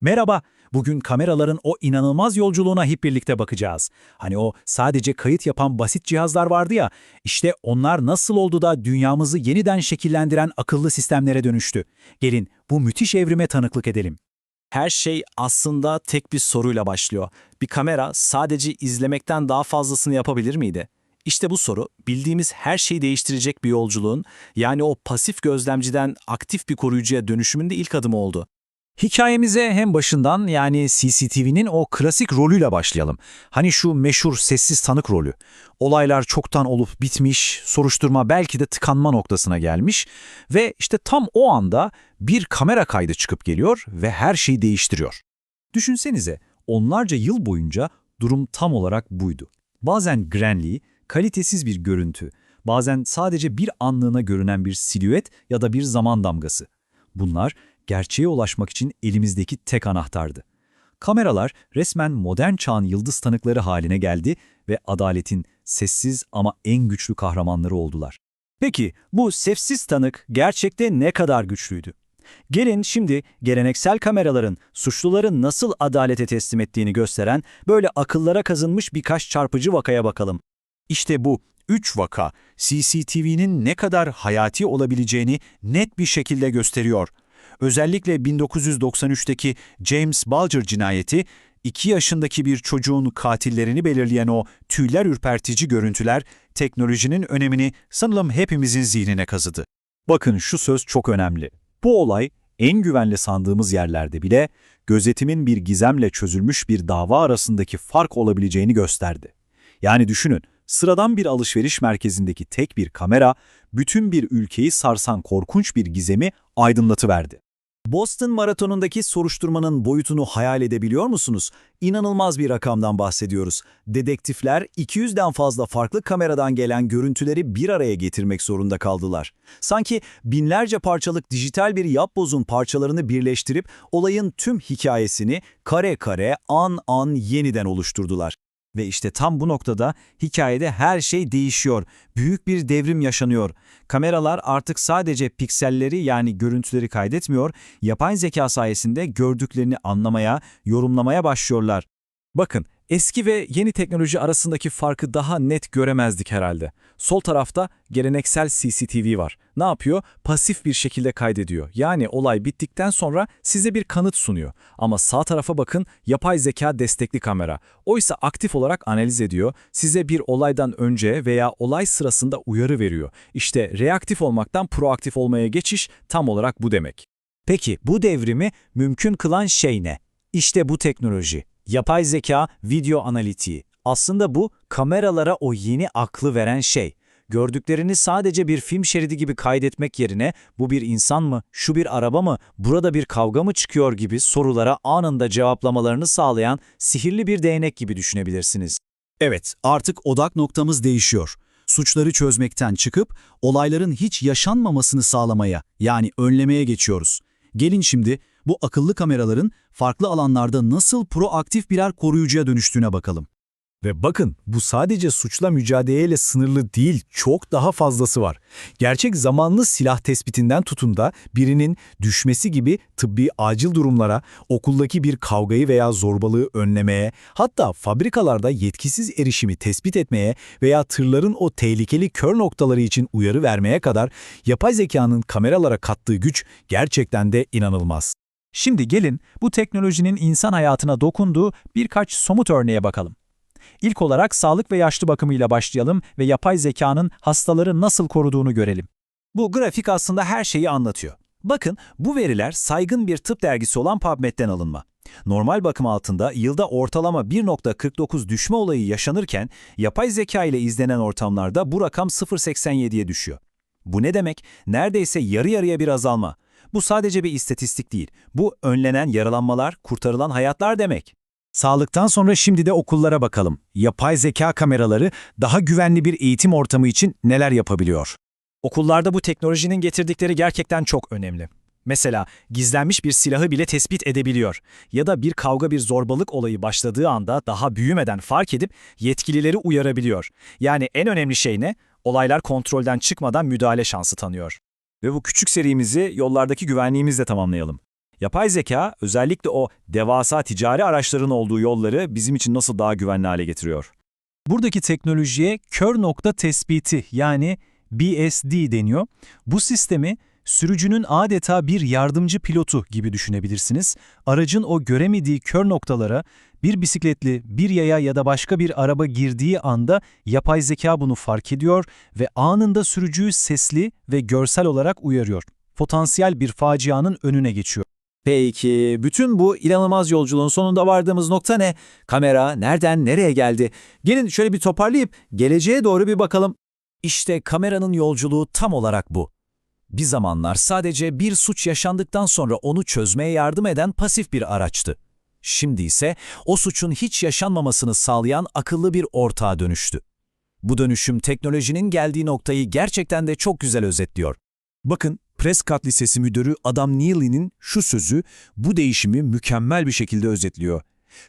Merhaba, bugün kameraların o inanılmaz yolculuğuna hep birlikte bakacağız. Hani o sadece kayıt yapan basit cihazlar vardı ya, işte onlar nasıl oldu da dünyamızı yeniden şekillendiren akıllı sistemlere dönüştü. Gelin bu müthiş evrime tanıklık edelim. Her şey aslında tek bir soruyla başlıyor. Bir kamera sadece izlemekten daha fazlasını yapabilir miydi? İşte bu soru bildiğimiz her şeyi değiştirecek bir yolculuğun yani o pasif gözlemciden aktif bir koruyucuya dönüşümünde ilk adımı oldu. Hikayemize hem başından yani CCTV'nin o klasik rolüyle başlayalım. Hani şu meşhur sessiz tanık rolü. Olaylar çoktan olup bitmiş, soruşturma belki de tıkanma noktasına gelmiş ve işte tam o anda bir kamera kaydı çıkıp geliyor ve her şeyi değiştiriyor. Düşünsenize onlarca yıl boyunca durum tam olarak buydu. Bazen grenli, kalitesiz bir görüntü, bazen sadece bir anlığına görünen bir silüet ya da bir zaman damgası. Bunlar gerçeğe ulaşmak için elimizdeki tek anahtardı. Kameralar resmen modern çağın yıldız tanıkları haline geldi ve adaletin sessiz ama en güçlü kahramanları oldular. Peki bu sessiz tanık gerçekte ne kadar güçlüydü? Gelin şimdi geleneksel kameraların suçluları nasıl adalete teslim ettiğini gösteren böyle akıllara kazınmış birkaç çarpıcı vakaya bakalım. İşte bu üç vaka CCTV'nin ne kadar hayati olabileceğini net bir şekilde gösteriyor. Özellikle 1993'teki James Bulger cinayeti, 2 yaşındaki bir çocuğun katillerini belirleyen o tüyler ürpertici görüntüler, teknolojinin önemini sanırım hepimizin zihnine kazıdı. Bakın şu söz çok önemli. Bu olay en güvenli sandığımız yerlerde bile gözetimin bir gizemle çözülmüş bir dava arasındaki fark olabileceğini gösterdi. Yani düşünün, sıradan bir alışveriş merkezindeki tek bir kamera, bütün bir ülkeyi sarsan korkunç bir gizemi aydınlatıverdi. Boston Maratonu'ndaki soruşturmanın boyutunu hayal edebiliyor musunuz? İnanılmaz bir rakamdan bahsediyoruz. Dedektifler 200'den fazla farklı kameradan gelen görüntüleri bir araya getirmek zorunda kaldılar. Sanki binlerce parçalık dijital bir yapbozun parçalarını birleştirip olayın tüm hikayesini kare kare an an yeniden oluşturdular. Ve işte tam bu noktada hikayede her şey değişiyor. Büyük bir devrim yaşanıyor. Kameralar artık sadece pikselleri yani görüntüleri kaydetmiyor, yapay zeka sayesinde gördüklerini anlamaya, yorumlamaya başlıyorlar. Bakın, eski ve yeni teknoloji arasındaki farkı daha net göremezdik herhalde. Sol tarafta geleneksel CCTV var. Ne yapıyor? Pasif bir şekilde kaydediyor. Yani olay bittikten sonra size bir kanıt sunuyor. Ama sağ tarafa bakın yapay zeka destekli kamera. Oysa aktif olarak analiz ediyor. Size bir olaydan önce veya olay sırasında uyarı veriyor. İşte reaktif olmaktan proaktif olmaya geçiş tam olarak bu demek. Peki bu devrimi mümkün kılan şey ne? İşte bu teknoloji. Yapay zeka, video analitiği. Aslında bu kameralara o yeni aklı veren şey. Gördüklerini sadece bir film şeridi gibi kaydetmek yerine bu bir insan mı, şu bir araba mı, burada bir kavga mı çıkıyor gibi sorulara anında cevaplamalarını sağlayan sihirli bir değnek gibi düşünebilirsiniz. Evet, artık odak noktamız değişiyor. Suçları çözmekten çıkıp olayların hiç yaşanmamasını sağlamaya yani önlemeye geçiyoruz. Gelin şimdi bu akıllı kameraların farklı alanlarda nasıl proaktif birer koruyucuya dönüştüğüne bakalım. Ve bakın bu sadece suçla mücadeleyle sınırlı değil, çok daha fazlası var. Gerçek zamanlı silah tespitinden tutun da birinin düşmesi gibi tıbbi acil durumlara, okuldaki bir kavgayı veya zorbalığı önlemeye, hatta fabrikalarda yetkisiz erişimi tespit etmeye veya tırların o tehlikeli kör noktaları için uyarı vermeye kadar yapay zekanın kameralara kattığı güç gerçekten de inanılmaz. Şimdi gelin bu teknolojinin insan hayatına dokunduğu birkaç somut örneğe bakalım. İlk olarak sağlık ve yaşlı bakımıyla başlayalım ve yapay zekanın hastaları nasıl koruduğunu görelim. Bu grafik aslında her şeyi anlatıyor. Bakın bu veriler saygın bir tıp dergisi olan PubMed'den alınma. Normal bakım altında yılda ortalama 1.49 düşme olayı yaşanırken yapay zeka ile izlenen ortamlarda bu rakam 0.87'ye düşüyor. Bu ne demek? Neredeyse yarı yarıya bir azalma. Bu sadece bir istatistik değil. Bu önlenen yaralanmalar, kurtarılan hayatlar demek. Sağlıktan sonra şimdi de okullara bakalım. Yapay zeka kameraları daha güvenli bir eğitim ortamı için neler yapabiliyor? Okullarda bu teknolojinin getirdikleri gerçekten çok önemli. Mesela gizlenmiş bir silahı bile tespit edebiliyor ya da bir kavga bir zorbalık olayı başladığı anda daha büyümeden fark edip yetkilileri uyarabiliyor. Yani en önemli şey ne? Olaylar kontrolden çıkmadan müdahale şansı tanıyor. Ve bu küçük serimizi yollardaki güvenliğimizle tamamlayalım. Yapay zeka özellikle o devasa ticari araçların olduğu yolları bizim için nasıl daha güvenli hale getiriyor? Buradaki teknolojiye kör nokta tespiti yani BSD deniyor. Bu sistemi sürücünün adeta bir yardımcı pilotu gibi düşünebilirsiniz. Aracın o göremediği kör noktalara bir bisikletli, bir yaya ya da başka bir araba girdiği anda yapay zeka bunu fark ediyor ve anında sürücüyü sesli ve görsel olarak uyarıyor. Potansiyel bir facianın önüne geçiyor. Peki, bütün bu inanılmaz yolculuğun sonunda vardığımız nokta ne? Kamera nereden nereye geldi? Gelin şöyle bir toparlayıp geleceğe doğru bir bakalım. İşte kameranın yolculuğu tam olarak bu. Bir zamanlar sadece bir suç yaşandıktan sonra onu çözmeye yardım eden pasif bir araçtı. Şimdi ise o suçun hiç yaşanmamasını sağlayan akıllı bir ortağa dönüştü. Bu dönüşüm teknolojinin geldiği noktayı gerçekten de çok güzel özetliyor. Bakın, Prescott Lisesi Müdürü Adam Neely'nin şu sözü bu değişimi mükemmel bir şekilde özetliyor.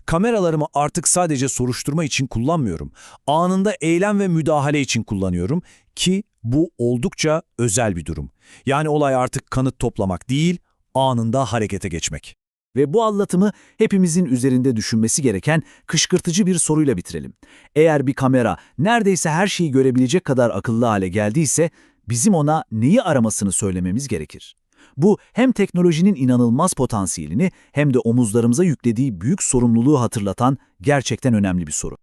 Kameralarımı artık sadece soruşturma için kullanmıyorum. Anında eylem ve müdahale için kullanıyorum ki bu oldukça özel bir durum. Yani olay artık kanıt toplamak değil, anında harekete geçmek. Ve bu anlatımı hepimizin üzerinde düşünmesi gereken kışkırtıcı bir soruyla bitirelim. Eğer bir kamera neredeyse her şeyi görebilecek kadar akıllı hale geldiyse bizim ona neyi aramasını söylememiz gerekir. Bu hem teknolojinin inanılmaz potansiyelini hem de omuzlarımıza yüklediği büyük sorumluluğu hatırlatan gerçekten önemli bir soru.